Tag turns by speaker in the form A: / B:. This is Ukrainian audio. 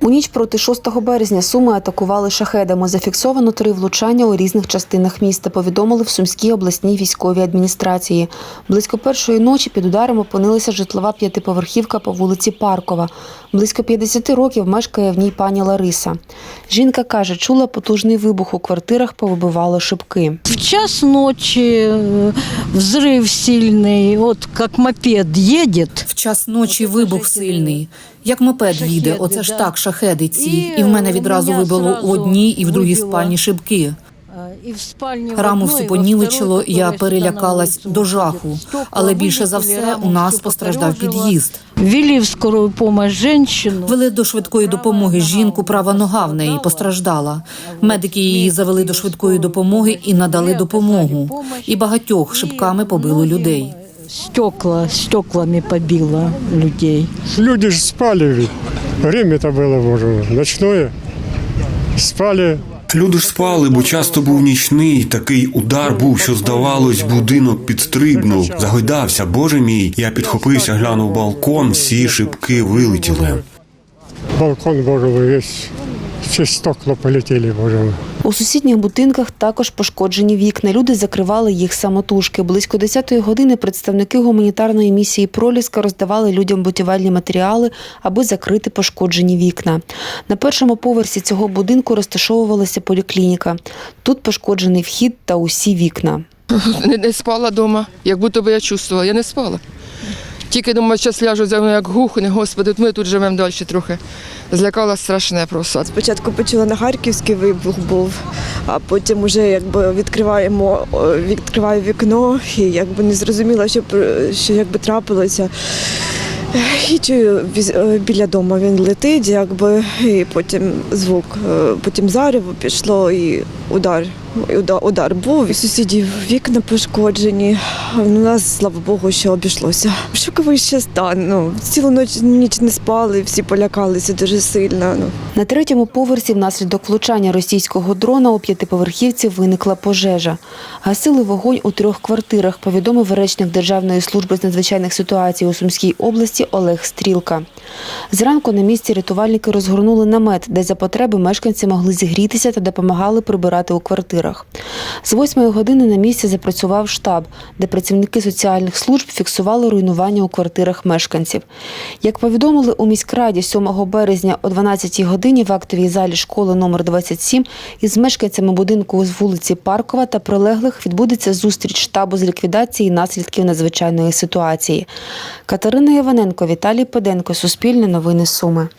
A: У ніч проти 6 березня Суми атакували шахедами. Зафіксовано три влучання у різних частинах міста. Повідомили в Сумській обласній військовій адміністрації. Близько першої ночі під ударом опинилася житлова п'ятиповерхівка по вулиці Паркова. Близько 50 років мешкає в ній пані Лариса. Жінка каже, чула потужний вибух у квартирах, повибивало шибки.
B: В час ночи э, взрыв сильный, вот как мопед едет.
C: В час ночі вибух сильний. Як мопед їде, оце ж
B: да.
C: так, шахеди ці.
B: І,
C: І в мене
B: е,
C: відразу
B: у мене
C: вибило
B: зразу
C: у одній і в другій
B: вибило.
C: спальні шибки.
B: а, И в спальне в
C: Раму
B: одной,
C: всю
B: и во
C: понівечило,
B: второй,
C: я
B: которая сюда
C: перелякалась
B: на улицу
C: до
B: выходит.
C: жаху.
B: Стекла
C: Але більше за
B: вылетели,
C: все
B: раму
C: у нас
B: всю
C: постраждав
B: покорёжило.
C: під'їзд.
B: Ввели в скорую помощь женщину.
C: Вели до швидкої допомоги жінку, права нога в неї постраждала. Медики її завели до швидкої допомоги і надали допомогу. І багатьох шибками побило людей.
B: Стекла, стеклами побило людей.
D: Люди же спали ведь. Время-то было уже ночное. Спали.
E: Люди ж спали, бо часто був нічний. Такий удар був, що здавалось, будинок підстрибнув. Загойдався, боже мій. Я підхопився, глянув балкон, всі шибки вилетіли.
D: Балкон, боже мой, весь. всі стекла полетіли, боже мой.
A: У сусідніх будинках також пошкоджені вікна. Люди закривали їх самотужки. Близько 10-ї години представники гуманітарної місії Проліска роздавали людям будівельні матеріали, аби закрити пошкоджені вікна. На першому поверсі цього будинку розташовувалася поліклініка. Тут пошкоджений вхід та усі вікна.
F: не, спала вдома, як будто би я чувствувала, я не спала. Тільки думаю, зараз ляжу за мною як гухне, господи, ми тут живемо далі трохи. Злякала страшне просто.
G: Спочатку почула на Харківський вибух був, а потім вже якби відкриваємо відкриваю вікно і якби не зрозуміла, що що якби трапилося. І чую е, біля дому він летить, якби і потім звук, е, потім зарево пішло і удар. Удар був, і сусідів вікна пошкоджені. У нас, слава Богу, що обійшлося. Шоковий ще стан. Ну, цілу ніч, ніч не спали, всі полякалися дуже сильно. Ну.
A: На третьому поверсі внаслідок влучання російського дрона у п'ятиповерхівці виникла пожежа. Гасили вогонь у трьох квартирах, повідомив речник Державної служби з надзвичайних ситуацій у Сумській області Олег Стрілка. Зранку на місці рятувальники розгорнули намет, де за потреби мешканці могли зігрітися та допомагали прибирати у квартирах. З восьмої години на місці запрацював штаб, де працівники соціальних служб фіксували руйнування у квартирах мешканців. Як повідомили у міськраді 7 березня о 12 годині в актовій залі школи номер 27 із мешканцями будинку з вулиці Паркова та прилеглих відбудеться зустріч штабу з ліквідації наслідків надзвичайної ситуації. Катерина Іваненко, Віталій Педенко, Суспільне новини Суми.